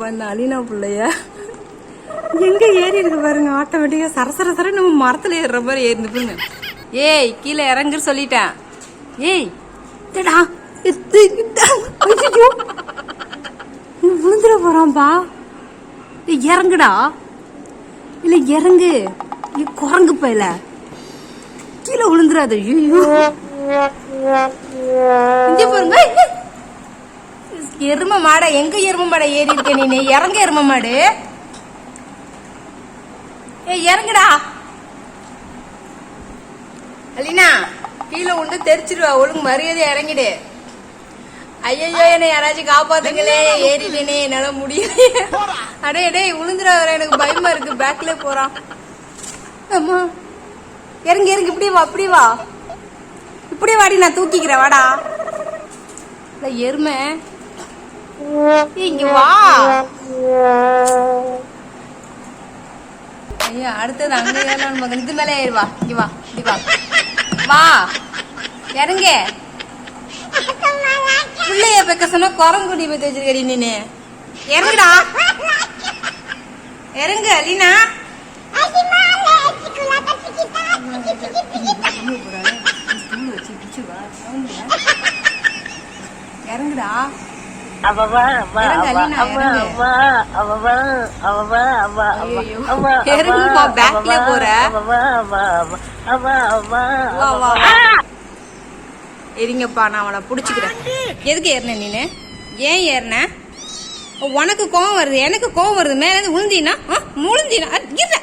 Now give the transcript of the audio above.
பாருங்க அலினா பிள்ளைய. எங்க ஏறி இருக்கு பாருங்க ஆட்டோமேட்டிக்கா சரசர சர நம்ம மரத்துல ஏறுற மாதிரி ஏறி பாருங்க. ஏய் கீழே இறங்கு சொல்லிட்டேன். ஏய் டடா விழுந்துட போறான்பா? ஏய், இறங்குடா. இல்ல இறங்கு. நீ குரங்கு பயில. கீழே விழுந்துடாது ஐயோ இங்க பாருங்க எரும மாடா எங்க எரும மாடா ஏறி இருக்க நீ? இறங்க எரும மாடு. ஏய் இறங்குடா. அலினா கீழே உண்டு தெரிச்சிருவா. ஒழுங்கு மரியாதை இறங்கிடு. ஐயோ என்னை யாராச்சும் காப்பாத்துங்களே. ஏறிட்டேனே என்னால முடியல அடே டேய் விழுந்துடா வர எனக்கு பயமா இருக்கு. பேக்ல போறான் அம்மா இறங்கி இறங்கி. இப்படி வா அப்படி வா. இப்படி வாடி நான் தூக்கிக்கிறேன். வாடா. இல்ல எருமை. இங்க வா. ஐயா அடுத்தது அங்க ஏறலாம் மகன் இது மேலே ஏறி வா. இங்க வா இப்படி வா. வா. இறங்க. பிள்ளைய பெக்க சொன்னா குரங்குடி பத்தி வச்சிருக்கடி நீனு. இறங்குடா. இறங்க அலினா இறங்குடா. Backல போற. இருங்கப்பா நான் அவனை பிடிச்சிக்கிறேன். எதுக்கு ஏறின நீனு? ஏன் ஏறின? உனக்கு கோவம் வருது எனக்கு கோவம் வருது மேல இருந்து உளுந்தீனா முழுந்தீனா? இல்ல.